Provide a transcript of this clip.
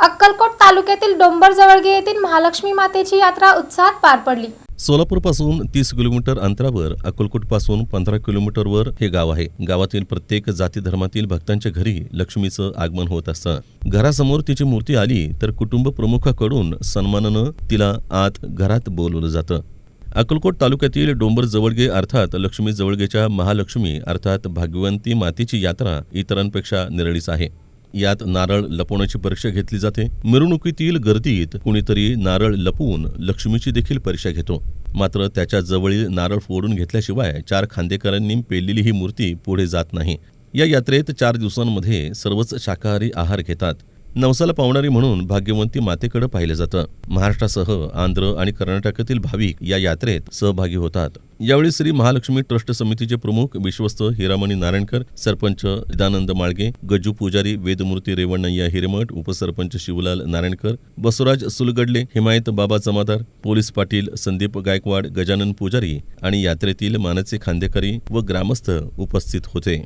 अक्कलकोट तालुक्यातील डोंबरजवळगे येथील महालक्ष्मी मातेची यात्रा उत्साहात पार पडली. सोलापूरपासून तीस किलोमीटर अंतरावर अक्कलकोटपासून पंधरा किलोमीटरवर हे गाव आहे. गावातील प्रत्येक जाती धर्मातील भक्तांच्या घरी लक्ष्मीचं आगमन होत असतं. घरासमोर तिची मूर्ती आली तर कुटुंब प्रमुखाकडून सन्मानानं तिला आत घरात बोलवलं जातं. अक्कलकोट तालुक्यातील डोंबर जवळगे अर्थात लक्ष्मी जवळगेच्या महालक्ष्मी अर्थात भाग्यवंती मातेची यात्रा इतरांपेक्षा निरळीच आहे. यात नारळ लपवण्याची परीक्षा घेतली जाते. मिरवणुकीतील गर्दीत कुणीतरी नारळ लपवून लक्ष्मीची देखील परीक्षा घेतो. मात्र त्याच्या जवळील नारळ फोडून घेतल्याशिवाय चार खांदेकरांनी पेललेली ही मूर्ती पुढे जात नाही. या यात्रेत चार दिवसांमध्ये सर्वच शाकाहारी आहार घेतात. नवसाला पावणारी म्हणून भाग्यवंती मातेकडे पाहिलं जातं. महाराष्ट्रासह आंध्र आणि कर्नाटकातील भाविक या यात्रेत सहभागी होतात. यावेळी श्री महालक्ष्मी ट्रस्ट समितीचे प्रमुख विश्वस्त हिरामणी नारायणकर सरपंच दानंद माळगे गजू पुजारी वेदमूर्ती रेवणय्या हिरेमठ उपसरपंच शिवलाल नारायणकर बसवराज सुलगडले हिमायत बाबा जमादार पोलीस पाटील संदीप गायकवाड गजानन पुजारी आणि यात्रेतील मानाचे खांदेकरी व ग्रामस्थ उपस्थित होते.